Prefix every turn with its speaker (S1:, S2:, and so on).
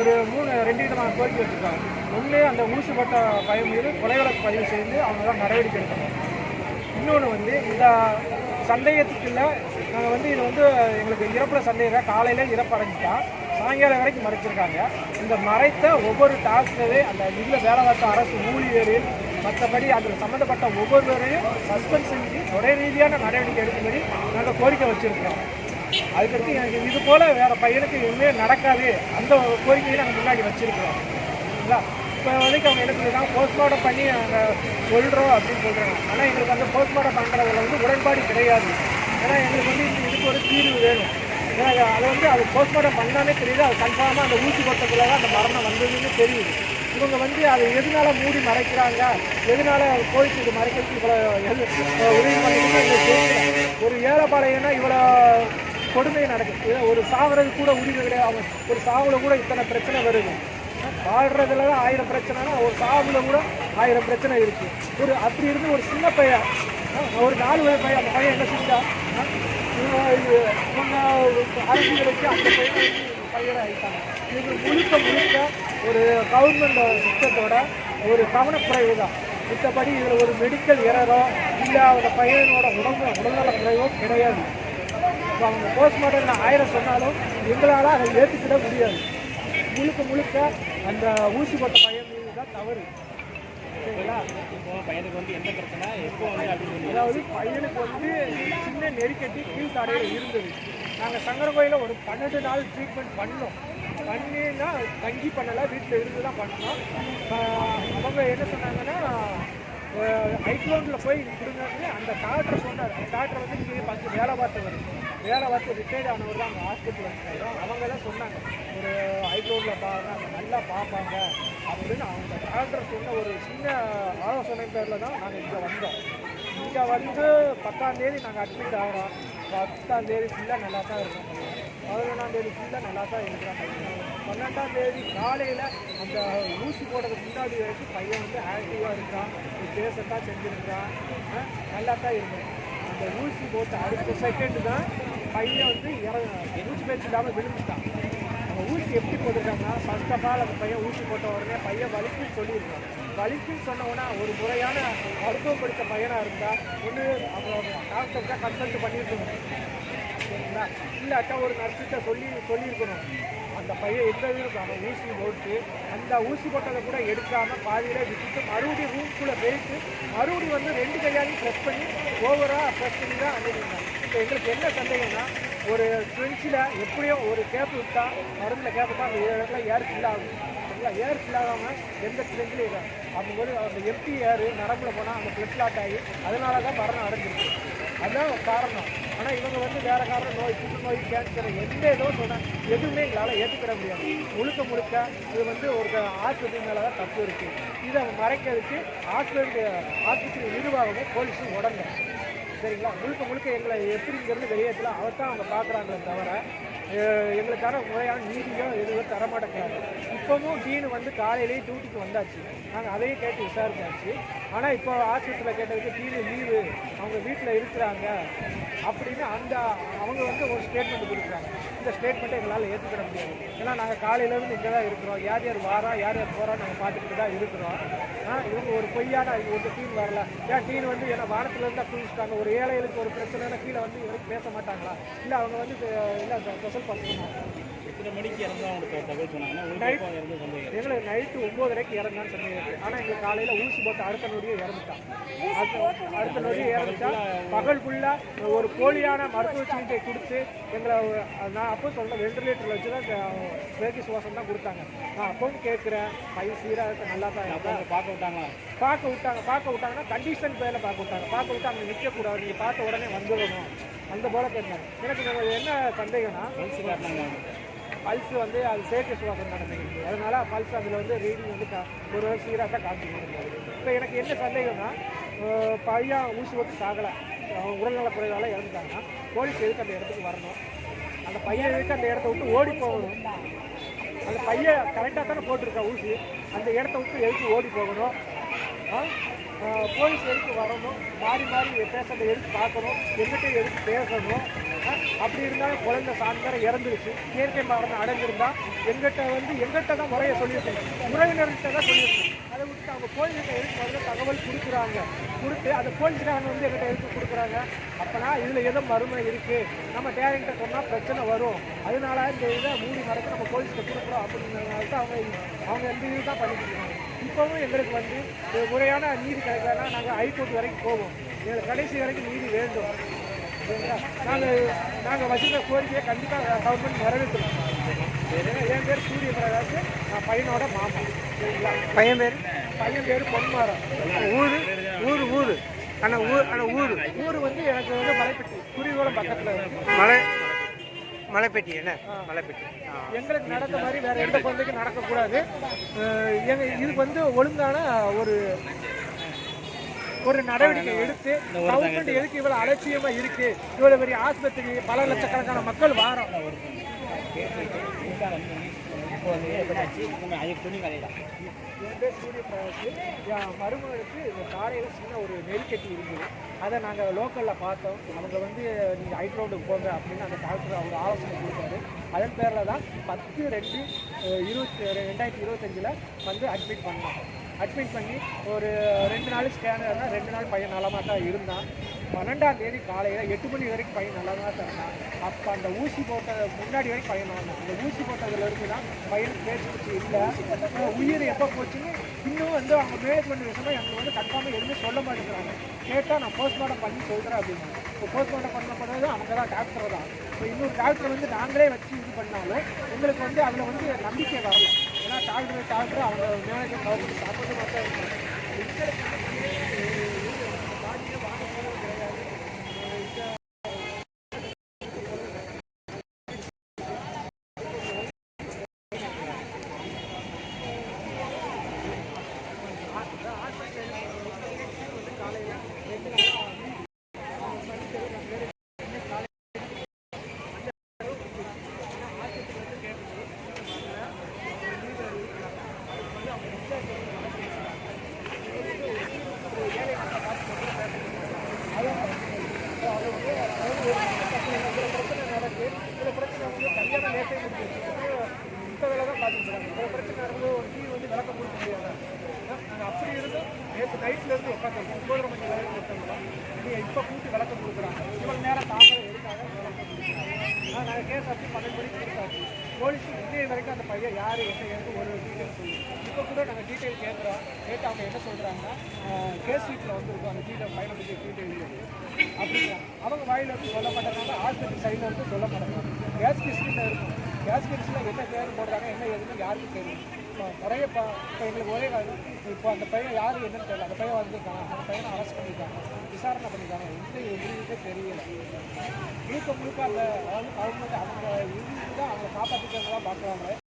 S1: ஒரு மூணு ரெண்டு விதமான கோரிக்கை வச்சுருக்காங்க. ஒன்று அந்த ஊசுப்பட்ட பயம் மீது கொலை வழக்கு பதிவு செய்து அவங்க தான் நடவடிக்கை எடுக்கணும். இன்னொன்று வந்து இந்த சந்தேகத்துக்குள்ள நாங்கள் வந்து இது வந்து எங்களுக்கு இறப்பில் சந்தேகம் காலையில் இறப்பு சாயங்காலம் வரைக்கும் மறைச்சிருக்காங்க. இந்த மறைத்த ஒவ்வொரு டாக்டரு அந்த இதில் வேலை பார்த்த அரசு ஊழியர்கள் மற்றபடி அதில் சம்மந்தப்பட்ட ஒவ்வொருவரையும் சஸ்பெண்ட் செஞ்சு ஒரே ரீதியான நடவடிக்கை எடுக்கும்படி நாங்கள் கோரிக்கை வச்சுருக்கோம். அதுக்கடுத்து எனக்கு இது போல் வேறு பையனுக்கு எதுவுமே நடக்காது. அந்த கோரிக்கையை நாங்கள் முன்னாடி வச்சுருக்கிறோம். சரிங்களா இப்போ வரைக்கும் அவங்க என்ன சொல்லியிருக்காங்க? போஸ்ட்மார்ட்டம் பண்ணி நாங்கள் சொல்கிறோம் அப்படின்னு சொல்கிறாங்க ஆனால் எங்களுக்கு அந்த போஸ்ட்மார்ட்டம் பண்ணுறதுல வந்து உடன்பாடு கிடையாது. ஏன்னா எங்களுக்கு வந்து இது- இதுக்கு ஒரு தீர்வு வேணும். ஏன்னா அது- வந்து அது போஸ்ட்மார்ட்டம் பண்ணாலே தெரியுது. அது கன்ஃபார்மாக அந்த ஊசி போட்டதுல தான் அந்த மரணம் வந்ததுன்னு தெரியுது. இவங்க வந்து அதை எதனால மூடி மறைக்கிறாங்க? எதனால போலீஸ் இது மறைக்கிறதுக்கு இவ்வளோ எது உதவி பண்ணிட்டு ஒரு ஏழைப்பாளையம்னா இவ்வளோ கொடுமை நடக்குது. ஒரு சாகுறது கூட உரிமை கிடையாது. அவங்க ஒரு சாவுல கூட இத்தனை பிரச்சனை வருது. வாழ்கிறதுல தான் ஆயிரம் பிரச்சனைனா ஒரு சாவுல கூட ஆயிரம் பிரச்சனை இருக்குது ஒரு அப்படி இருந்து ஒரு சின்ன பையன் ஒரு நாலு வயது பையன் அந்த பையன் என்ன செஞ்சா இவங்க இது- அந்த பையன் பையனை இது முழுக்க முழுக்க ஒரு கவர்மெண்ட் சிஸ்டத்தோட ஒரு கவனக்குறைவு தான். மற்றபடி இதில் ஒரு மெடிக்கல் எரரோ இல்லை அந்த பையனோட உடம்பு உடல்நல குறைவோ கிடையாது. இப்போ அவங்க போஸ்ட்மார்ட்டம் ஆயிரம் சொன்னாலும் எங்களால் அதை ஏற்றுக்கிட முடியாது. முழுக்க முழுக்க அந்த ஊசி போட்ட பையன் தான் தவறு. சரிங்களா?
S2: பையனுக்கு வந்து என்ன பிரச்சனை எப்போ வந்து அப்படின்னு சொல்லி
S1: அதாவது பையனுக்கு வந்து சின்ன நெருக்கட்டி கீழ்த்தாடையில் இருந்தது. நாங்கள் சங்கரகோயிலில் ஒரு பன்னெண்டு நாள் ட்ரீட்மெண்ட் பண்ணோம். பண்ணினா தங்கி பண்ணலை வீட்டில் இருந்து தான் பண்ணோம். அவங்க என்ன சொன்னாங்கன்னா ஐக்ளோண்டில் போய் கொடுங்கன்னு அந்த டாக்டர் சொன்னார். அந்த டாக்டர் வந்து இங்கே பார்த்து வேலை பார்த்தவர் வேறு பார்த்து ரிட்டையர்ட் ஆனவர் தான் அங்கே ஹாஸ்பிட்டல் வச்சுருக்காங்க அவங்க தான் சொன்னாங்க ஒரு ஐக்ளோண்டில் பாருங்க நல்லா பார்ப்பாங்க அப்படின்னு அவங்க டாக்டர் சொன்ன ஒரு சின்ன ஆலோசனை பேரில் தான் நாங்கள் இங்கே வந்தோம். இங்கே வந்து பத்தாந்தேதி நாங்கள் அட்மிட் ஆகிறோம். பத்தாந்தேதி ஃபுல்லாக நல்லா தான் இருக்கும். பதினொன்றாந்தேதி ஃபுல்லாக நல்லா தான் இருக்கிறாங்க. பன்னெண்டாம் தேதி காலையில் அந்த ஊசி போடுறதுக்கு முன்னாடி வரைக்கும் பையன் வந்து ஆக்டிவாக இருக்கான். பேசத்தான் செஞ்சுருக்கான். நல்லா தான் இருக்கும் இந்த ஊசி போட்டு அடுத்த செகண்ட் தான் பையன் வந்து இற பேச்சு இல்லாமல் விழுந்துட்டான். அந்த ஊசி எப்படி போட்டிருக்காங்கன்னா ஃபர்ஸ்ட் ஆஃப் ஆல் அந்த பையன் ஊசி போட்ட உடனே பையன் வலிக்குன்னு சொல்லியிருக்கான். வலிக்குன்னு சொன்ன உடனே ஒரு முறையான மருத்துவம் படித்த பையனாக இருந்தால் ஒன்று அவங்க டாக்டர்கிட்ட கன்சல்ட் பண்ணியிருக்கணும். சரிங்களா? இல்லாட்டா ஒரு நர்ஸுகிட்ட சொல்லி சொல்லியிருக்கணும். அந்த பையன் எந்த இதுவும் அவன் ஊசி போட்டு அந்த ஊசி போட்டதை கூட எடுக்காமல் பாதியில் விட்டுட்டு மறுபடியும் ரூம்குள்ளே போயிட்டு மறுபடியும் வந்து ரெண்டு கையாலையும் ப்ரெஸ் பண்ணி ஓவராக ப்ரெஸ் பண்ணி தான் அனுப்பியிருந்தாங்க. இப்போ எங்களுக்கு என்ன சந்தேகம்னா ஒரு ஃப்ரெண்ட்ஸில் எப்படியோ ஒரு கேப் விட்டால் மருந்தில் கேப் விட்டால் அந்த இடத்துல ஏர் ஃபில் ஆகும். சரிங்களா ஏர் ஃபில் ஆகாமல் எந்த ஃப்ரெண்ட்லையும் இல்லை. அப்போது அந்த எம்டி ஏர் நரம்புல போனால் அந்த பிளட் லாட் ஆகி அதனால தான் மரணம் அடைஞ்சிருக்கு. அதுதான் காரணம். ஆனால் இவங்க வந்து வேறு காரணம் நோய் புற்றுநோய் கேன்சர் எந்த ஏதோ சொன்னால் எதுவுமே எங்களால் ஏற்றுக்கிட முடியாது. முழுக்க முழுக்க இது வந்து ஒரு ஆஸ்பத்திரி மேலே தான் தப்பு இருக்குது இதை மறைக்கிறதுக்கு ஆஸ்பத்திரி ஆஸ்பத்திரி நிர்வாகமும் போலீஸும் உடனே சரிங்களா? முழுக்க முழுக்க எங்களை எப்படி இங்கேருந்து வெளியேற்றலாம் அதை தான் அவங்க பார்க்குறாங்களே தவிர எங்களுக்கான முறையான நீதியோ எதுவும் தரமாட்டேங்கிறாங்க. இப்போவும் டீனு வந்து காலையிலேயே டியூட்டிக்கு வந்தாச்சு. நாங்கள் அதையும் கேட்டு விசாரிச்சாச்சு. ஆனால் இப்போ ஆஸ்பத்திரியில் கேட்டதுக்கு டீனு லீவு. அவங்க வீட்டில் இருக்கிறாங்க. அப்படின்னு அந்த அவங்க வந்து ஒரு ஸ்டேட்மெண்ட் கொடுக்குறாங்க. இந்த ஸ்டேட்மெண்ட்டை எங்களால் ஏற்றுக்கிட முடியாது. ஏன்னா நாங்கள் காலையிலேருந்து இங்கே தான் இருக்கிறோம். யார் யார் வாரா யார் யார் போகிறோம் நாங்கள் பார்த்துக்கிட்டு தான் இருக்கிறோம். ஆனால் இவங்க ஒரு பொய்யான ஒரு டீம் வரல. ஏன் டீம் வந்து ஏன்னா வானத்துலேருந்து தான் குளிச்சுட்டாங்க ஒரு ஏழைகளுக்கு ஒரு பிரச்சனைனா கீழே வந்து இவருக்கு பேச மாட்டாங்களா? இல்லை அவங்க வந்து இல்லை ஸ்பெஷல் பண்ணணும்
S2: எத்தனை மணிக்கு இறந்தா அவங்களுக்கு தகவல் சொன்னாங்கன்னா
S1: எங்களுக்கு நைட்டு ஒம்போதரைக்கு இறந்தான்னு சொன்னீங்க. ஆனால் எங்களுக்கு காலையில் ஊசி போட்டு அடுத்த நொடியே இறந்துட்டான். அடுத்த நொடியே இறந்துட்டான். பகல் ஃபுல்லாக ஒரு போலியான மருத்துவ சிகிச்சை கொடுத்து எங்களை நான் அப்போ சொல்ல வெண்டிலேட்டரில் வச்சு தான் சுவேகி சுவாசம் தான் கொடுத்தாங்க. நான் அப்பவும் கேட்குறேன் பையன் சீராக இருக்க நல்லா தான்
S2: பார்க்க விட்டாங்களா?
S1: பார்க்க விட்டாங்க. பார்க்க விட்டாங்கன்னா கண்டிஷன் பேரில் பார்க்க விட்டாங்க. பார்க்க விட்டு அங்கே நிற்கக்கூடாது நீங்கள் பார்த்த உடனே வந்துடணும். அந்த போல கேட்டாங்க. எனக்கு என்ன சந்தேகம்னா
S2: பல்ஸ்
S1: வந்து அது செயற்கை சுவாசம் நடந்துக்கிட்டு அதனால் பல்ஸ் அதில் வந்து ரீடிங் வந்து கா- ஒரு வருஷம் சீராக தான் காமிச்சிருக்கு இப்போ எனக்கு என்ன சந்தேகம்னா பையன் ஊசி போட்டு சாகலை. அவன் உடல்நல குறைவால இறந்துட்டாங்கன்னா போலீஸ் எதுக்கு அந்த இடத்துக்கு வரணும்? அந்த பையன் எதுக்கு அந்த இடத்த விட்டு ஓடி போகணும்? அந்த பையன் கரெக்டாக தானே போட்டிருக்கா ஊசி. அந்த இடத்த விட்டு எதுக்கு ஓடி போகணும்? போலீஸ் எதுக்கு வரணும்? மாறி மாறி பேசுறதை எடுத்து பார்க்கணும்? எங்கிட்ட எடுத்து பேசணும்? ஆ? அப்படி இருந்தாலும் குழந்தை சாயந்தர இறந்துருச்சு. இயற்கை மரணம் அடைஞ்சிருந்தா எங்கிட்ட வந்து எங்கிட்ட தான் முறையை சொல்லியிருக்கோம் உறவினர்கிட்ட தான் சொல்லியிருக்கோம் அதை விட்டு அவங்க கோயில்கிட்ட எடுத்து முதல்ல தகவல் கொடுக்குறாங்க. கொடுத்து அந்த கோயில்கிட்ட வந்து எங்கிட்ட எடுத்து கொடுக்குறாங்க? அப்போனா இதில் எதோ மறுமை இருக்குது நம்ம டேரக்டாக சொன்னால் பிரச்சனை வரும். அதனால இந்த இதை மூடி மறைக்க நம்ம கோயில்கிட்ட கொடுக்குறோம் அப்படிங்கிறதுனால தான் அவங்க அவங்க எந்த இது தான் பண்ணிக்கிட்டு இப்போவும் எங்களுக்கு வந்து ஒரு முறையான நீதி கிடைக்கலன்னா நாங்கள் ஹைகோர்ட் வரைக்கும் போவோம். எங்களுக்கு கடைசி வரைக்கும் நீதி வேண்டும். நாங்கள் நாங்கள் வச்சுருக்க கோரிக்கையை கண்டிப்பாக கவர்மெண்ட் நிறைவேற்றணும்? என் பேர் சூரிய பிரகாஷ் நான் பையனோட மாமா. சரிங்களா?
S3: பையன் பேர்?
S1: பையன் பேர் பொன்மாரம்
S3: ஊரு? ஊரு ஊரு. அண்ணா ஊர் அண்ணா ஊரு.
S1: ஊர் வந்து எனக்கு வந்து மலைப்பட்டி குருவிகுளம் பக்கத்தில்.
S3: மலை மலைப்பேட்டி என்ன? மலைப்பேட்டி.
S1: எங்களுக்கு நடந்த மாதிரி வேற எந்த குழந்தைக்கும் நடக்கக்கூடாது. அஹ் எங்க இதுக்கு வந்து ஒழுங்கான ஒரு ஒரு நடவடிக்கை எடுத்து கவர்மெண்ட் எதுக்கு இவ்வளவு அலட்சியமா இருக்கு? இவ்வளவு பெரிய ஆஸ்பத்திரி பல லட்சக்கணக்கான மக்கள் வாரம். என் பேர் சூரிய பிரகாஷ் என் மருமகளுக்கு இந்த காலையில் சின்ன ஒரு நெருக்கட்டி இருந்தது அதை நாங்கள் லோக்கலில் பார்த்தோம். அவங்க வந்து நீங்கள் ஹைட்ரோடுக்கு போங்க அப்படின்னு அந்த டாக்டர் அவர் ஆலோசனை கொடுத்தாரு. அதன் பேரில் தான் பத்து ரெண்டு இருபத்தி ரெண்டாயிரத்தி இருபத்தஞ்சில் வந்து அட்மிட் பண்ணோம். அட்மிட் பண்ணி ஒரு ரெண்டு நாள் ஸ்கேனர்னா ரெண்டு நாள் பையன் நலமாக தான் இருந்தான். பன்னெண்டாம் தேதி காலையில் எட்டு மணி வரைக்கும் பையன் நல்லா தான் இருந்தான். அப்போ அந்த ஊசி போட்ட முன்னாடி வரைக்கும் பையன் வந்தான் அந்த ஊசி போட்டதுலேருந்து தான் பையன் பேச்சு இல்லை. உயிர் எப்போ போச்சுன்னு இன்னும் வந்து அவங்க மேனேஜ்மெண்ட் விஷயமா எங்களுக்கு வந்து கன்ஃபார்மாக எதுவுமே சொல்ல மாட்டேங்கிறாங்க. கேட்டால் நான் போஸ்ட்மார்ட்டம் பண்ணி சொல்கிறேன் அப்படின்னு. இப்போ போஸ்ட்மார்ட்டம் பண்ணப்படுறது அவங்க தான் டாக்டர் தான். இப்போ இன்னொரு டாக்டர் வந்து நாங்களே வச்சு இது பண்ணாலும் எங்களுக்கு வந்து அதில் வந்து நம்பிக்கை வரல. ஏன்னா டாக்டர் டாக்டர் அவங்க மேனேஜர் கவர்மெண்ட் சாப்பிட்டு மட்டும் இருக்காங்க பிரச்சனை நடக்கு சில பிரச்சனை வந்து கல்யாணம் நேரத்தை முடிஞ்சிருக்கு இந்த வேலை தான் பார்த்துருக்காங்க சில பிரச்சனை நடக்கும்போது ஒரு டீ வந்து விளக்க கொடுக்க முடியாது நாங்கள் அப்படி இருந்தும் நேற்று நைட்ல நைட்லேருந்து உட்காந்துருக்கோம் ஒன்பதரை மணி வரைக்கும் உட்காந்துருக்கோம் நீங்கள் இப்போ கூட்டி விளக்க கொடுக்குறாங்க இவ்வளோ நேரம் தாமதம் எதுக்காக ஆனால் நாங்கள் கேஸ் அப்படி பன்னெண்டு மணிக்கு கொடுத்தாச்சு போலீஸ் இன்னைய வரைக்கும் அந்த பையன் யார் என்ன ஏது ஒரு டீட்டெயில் சொல்லி இப்போ கூட நாங்கள் டீட்டெயில் கேட்குறோம் கேட்டு அவங்க என்ன சொல்கிறாங்கன்னா கேஸ் ஷீட்டில் வந்துருக்கும் அந்த டீட்டெயில் பையனை பற்றி டீட்டெயில் இல்லை அவங்க வாயில வந்து சொல்ல ஹாஸ்பிட்டல் சைடில் வந்து சொல்ல கேஸ் கிஸ்டில் இருக்கும். கேஸ் கிஸ்டில் என்ன பேர் போடுறாங்க என்ன ஏதுன்னு யாருக்கும் தெரியும் இப்போ நிறைய இப்போ இப்போ எங்களுக்கு ஒரே காரணம் இப்போ அந்த பையன் யார் என்னன்னு தெரியல. அந்த பையன் வந்திருக்காங்க அந்த பையனை அரெஸ்ட் பண்ணியிருக்காங்க விசாரணை பண்ணியிருக்காங்க எந்த எதுவுமே தெரியல. முழுக்க முழுக்க அந்த அதாவது கவர்மெண்ட் அவங்க இருந்து தான் அவங்க காப்பாற்றிக்கிறதா பார்க்குறாங்க.